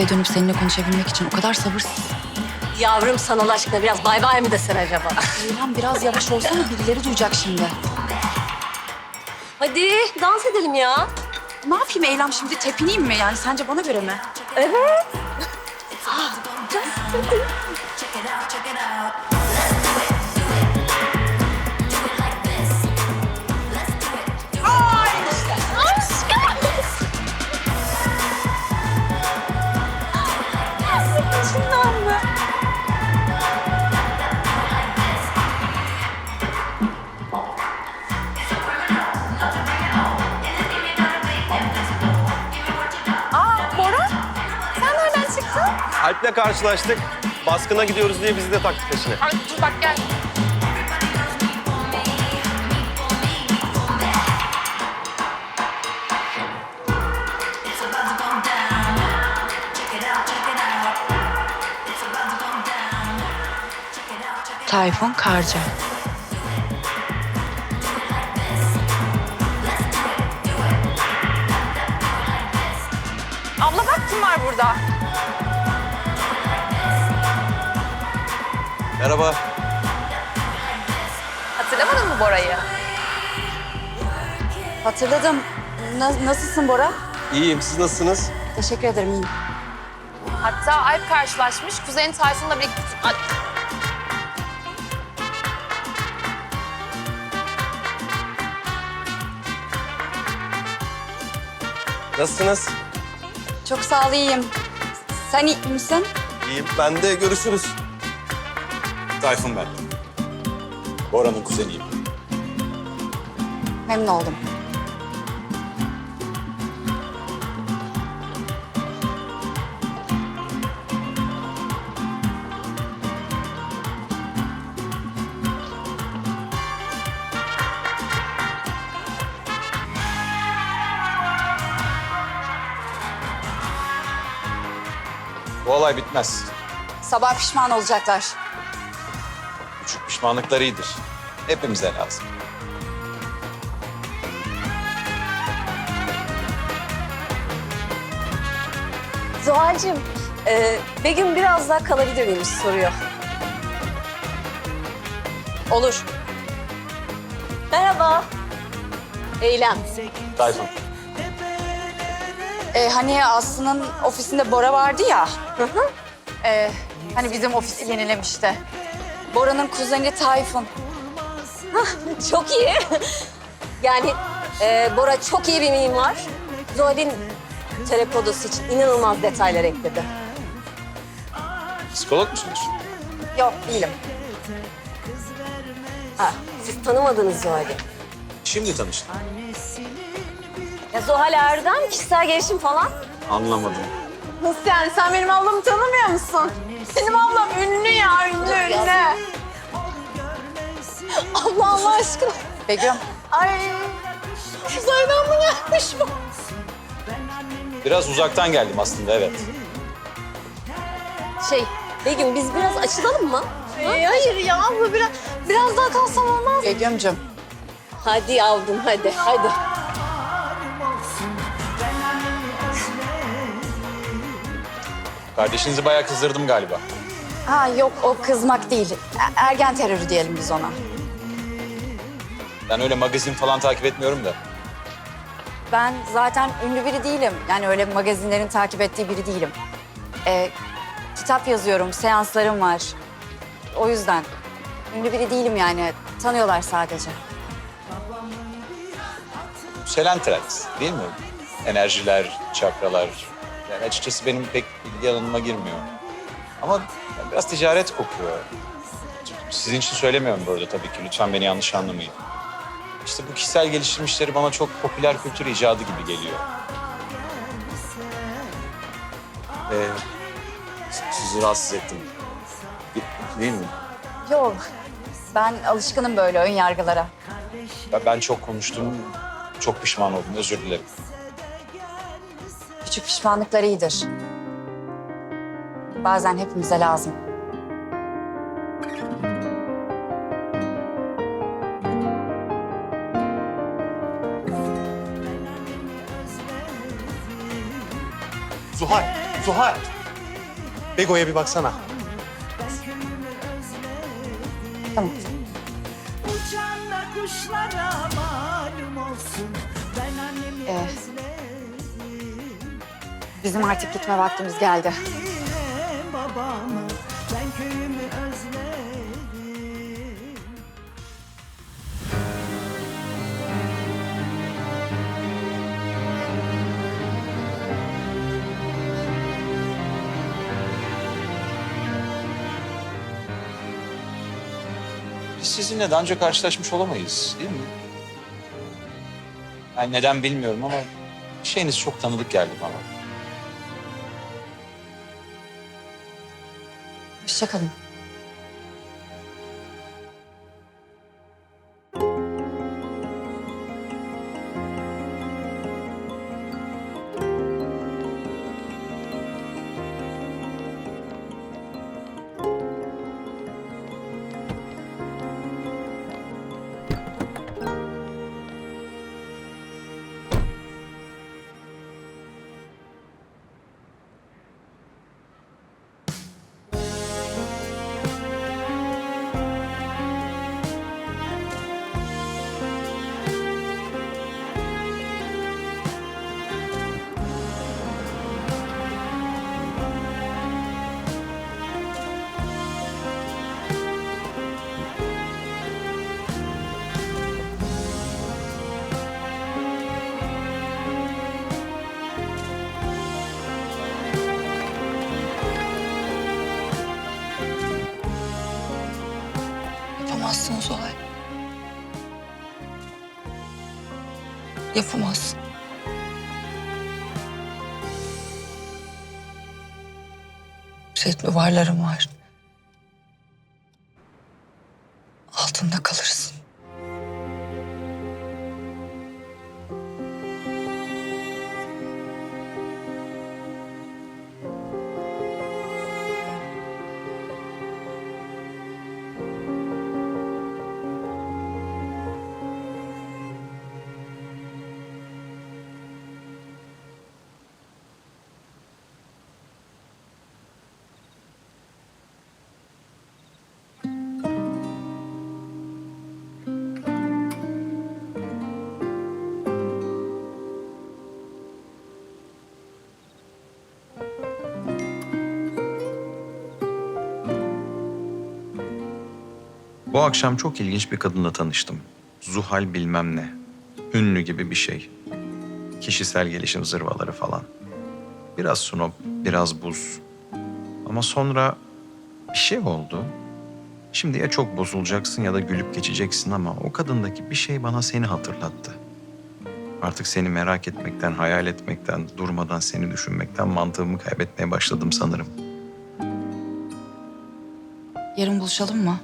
eve dönüp seninle konuşabilmek için o kadar sabırsız. Yavrum sana Allah aşkına biraz bay bay mı desen acaba? Eylem biraz yavaş olsana birileri duyacak şimdi. Hadi dans edelim ya. Ne yapayım Eylem şimdi tepineyim mi yani sence bana göre mi? Evet. Alp'le karşılaştık. Baskına gidiyoruz diye bizi de taktı peşine. Ay dur bak gel. Tayfun Karca. Abla bak kim var burada. Merhaba. Hatırlamadın mı Bora'yı? Hatırladım. Na- nasılsın Bora? İyiyim. Siz nasılsınız? Teşekkür ederim iyiyim. Hatta Alp karşılaşmış. Kuzeni Tayfun'la birlikte... Ay, Nasılsınız? Çok sağ ol iyiyim. Sen iyi misin? İyiyim. Ben de görüşürüz. Tayfun ben. Bora'nın kuzeniyim. Memnun oldum. Bu olay bitmez. Sabah pişman olacaklar. Pişmanlıklar iyidir. Hepimize lazım. Zuhal'cığım, e, Begüm biraz daha kalabilir miymiş soruyor. Olur. Merhaba. Eylem. Tayfun. Ee, hani Aslı'nın ofisinde Bora vardı ya. Ee, hani bizim ofisi yenilemişti. Bora'nın kuzeni Tayfun. Çok iyi. yani e, Bora çok iyi bir mimar. Zuhal'in teleprodosu için inanılmaz detaylar ekledi. Psikolog musunuz? Yok değilim. Ha, siz tanımadınız Zuhal'i. Şimdi tanıştım. Ya Zuhal Erdem, kişisel gelişim falan. Anlamadım. Nasıl yani? Sen benim ablamı tanımıyor musun? Benim ablam ünlü ya, ünlü, ünlü. Allah Allah aşkına. Begüm. Ay. Uzaydan mı gelmiş bu? Biraz uzaktan geldim aslında evet. Şey, Begüm biz biraz açılalım mı? Ay, hayır ya abla biraz, biraz daha kalsam olmaz. Begüm'cüm. Hadi yavrum, hadi, hadi. Kardeşinizi bayağı kızdırdım galiba. Ha yok o kızmak değil. E- Ergen terörü diyelim biz ona. Ben öyle magazin falan takip etmiyorum da. Ben zaten ünlü biri değilim. Yani öyle magazinlerin takip ettiği biri değilim. Ee, kitap yazıyorum, seanslarım var. O yüzden ünlü biri değilim yani. Tanıyorlar sadece. Yükselen trend değil mi? Enerjiler, çakralar. Yani açıkçası benim pek ilgi alanıma girmiyor. Ama biraz ticaret kokuyor. Sizin için söylemiyorum burada tabii ki. Lütfen beni yanlış anlamayın. İşte bu kişisel gelişim işleri bana çok popüler kültür icadı gibi geliyor. Ee, sizi rahatsız ettim. Değil mi? Yok. Ben alışkınım böyle ön yargılara. Ben- Ben çok konuştum, çok pişman oldum. Özür dilerim. Küçük pişmanlıklar iyidir. Bazen hepimize lazım. Zuhal. Zuhal. Bego'ya bir baksana. Tamam. Uçan da kuşlara malum olsun. Ben annemi Ee, özledim, Bizim artık gitme vaktimiz geldi. Biz sizinle daha önce karşılaşmış olamayız değil mi? Yani neden bilmiyorum ama şeyiniz çok tanıdık geldi bana. Hoşçakalın. Yapamazsın Zuhal. Yapamazsın. Senin duvarlarım var. Bu akşam çok ilginç bir kadınla tanıştım. Zuhal bilmem ne. Ünlü gibi bir şey. Kişisel gelişim zırvaları falan. Biraz sunop, biraz buz. Ama sonra bir şey oldu. Şimdi ya çok bozulacaksın ya da gülüp geçeceksin ama o kadındaki bir şey bana seni hatırlattı. Artık seni merak etmekten, hayal etmekten, durmadan seni düşünmekten mantığımı kaybetmeye başladım sanırım. Yarın buluşalım mı?